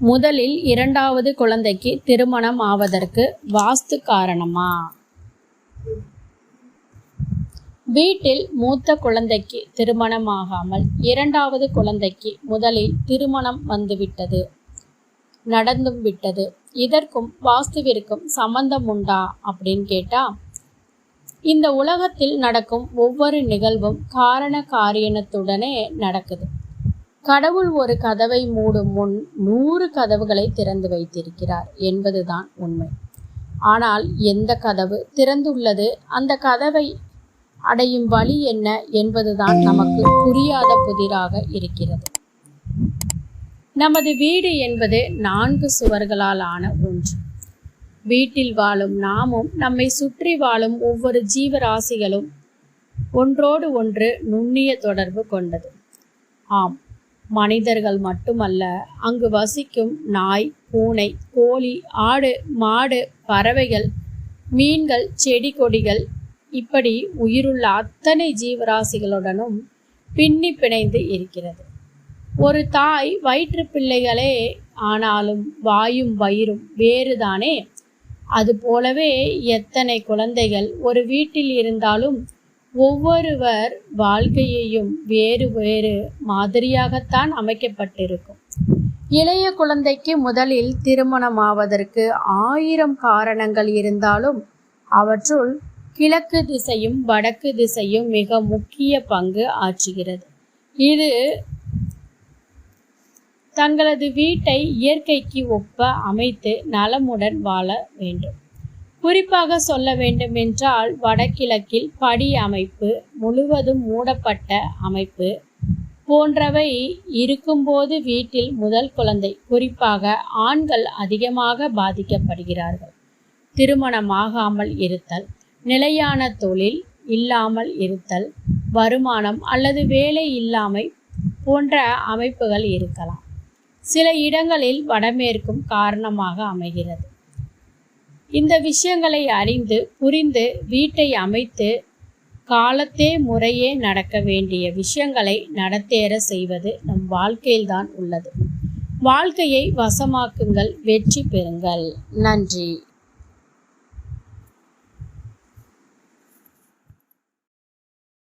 முதலில் இரண்டாவது குழந்தைக்கு திருமணம் ஆவதற்கு வாஸ்து காரணமா? வீட்டில் மூத்த குழந்தைக்கு திருமணம் ஆகாமல் இரண்டாவது குழந்தைக்கு முதலில் திருமணம் வந்துவிட்டது நடந்தும் விட்டது. இதற்கும் வாஸ்துவிற்கும் சம்பந்தம் உண்டா அப்படின்னு கேட்டா இந்த உலகத்தில் நடக்கும் ஒவ்வொரு நிகழ்வும் காரண காரியத்துடனே நடக்குது. கடவுள் ஒரு கதவை மூடும் முன் நூறு கதவுகளை திறந்து வைத்திருக்கிறார் என்பதுதான் உண்மை. ஆனால் எந்த கதவு திறந்துள்ளது? அந்த கதவை அடையும் வழி என்ன என்பதுதான் நமக்கு புரியாத புதிராக இருக்கிறது. நமது வீடு என்பது நான்கு சுவர்களால் ஆன ஒன்று. வீட்டில் வாழும் நாமும் நம்மை சுற்றி வாழும் ஒவ்வொரு ஜீவராசிகளும் ஒன்றோடு ஒன்று நுண்ணிய தொடர்பு கொண்டது. ஆம் மனிதர்கள் மட்டுமல்ல அங்கு வசிக்கும் நாய் பூனை கோழி ஆடு மாடு பறவைகள் மீன்கள் செடி கொடிகள் இப்படி உயிருள்ள அத்தனை ஜீவராசிகளுடனும் பின்னி பிணைந்து இருக்கிறது. ஒரு தாய் வயிற்று பிள்ளைகளே ஆனாலும் வாயும் வயிறும் வேறுதானே? அது போலவே எத்தனை குழந்தைகள் ஒரு வீட்டில் இருந்தாலும் ஒவ்வொருவர் வாழ்க்கையையும் வேறு வேறு மாதிரியாகத்தான் அமைக்கப்பட்டிருக்கும். இளைய குழந்தைக்கு முதலில் திருமணமாவதற்கு ஆயிரம் காரணங்கள் இருந்தாலும் அவற்றுள் கிழக்கு திசையும் வடக்கு திசையும் மிக முக்கிய பங்கு ஆற்றுகிறது. இது தங்களது வீட்டை இயற்கைக்கு ஒப்ப அமைத்து நலமுடன் வாழ வேண்டும். குறிப்பாக சொல்ல வேண்டுமென்றால் வடகிழக்கில் படி அமைப்பு முழுவதும் மூடப்பட்ட அமைப்பு போன்றவை இருக்கும்போது வீட்டில் முதல் குழந்தை குறிப்பாக ஆண்கள் அதிகமாக பாதிக்கப்படுகிறார்கள். திருமணமாகாமல் இருத்தல் நிலையான தொழில் இல்லாமல் இருத்தல் வருமானம் அல்லது வேலை இல்லாமை போன்ற அமைப்புகள் இருக்கலாம். சில இடங்களில் வடமேற்கும் காரணமாக அமைகிறது. இந்த விஷயங்களை அறிந்து புரிந்து வீட்டை அமைத்து காலத்தே முறையே நடக்க வேண்டிய விஷயங்களை நடத்தேற செய்வது நம் வாழ்க்கையில்தான் உள்ளது. வாழ்க்கையை வசமாக்குங்கள் வெற்றி பெறுங்கள். நன்றி.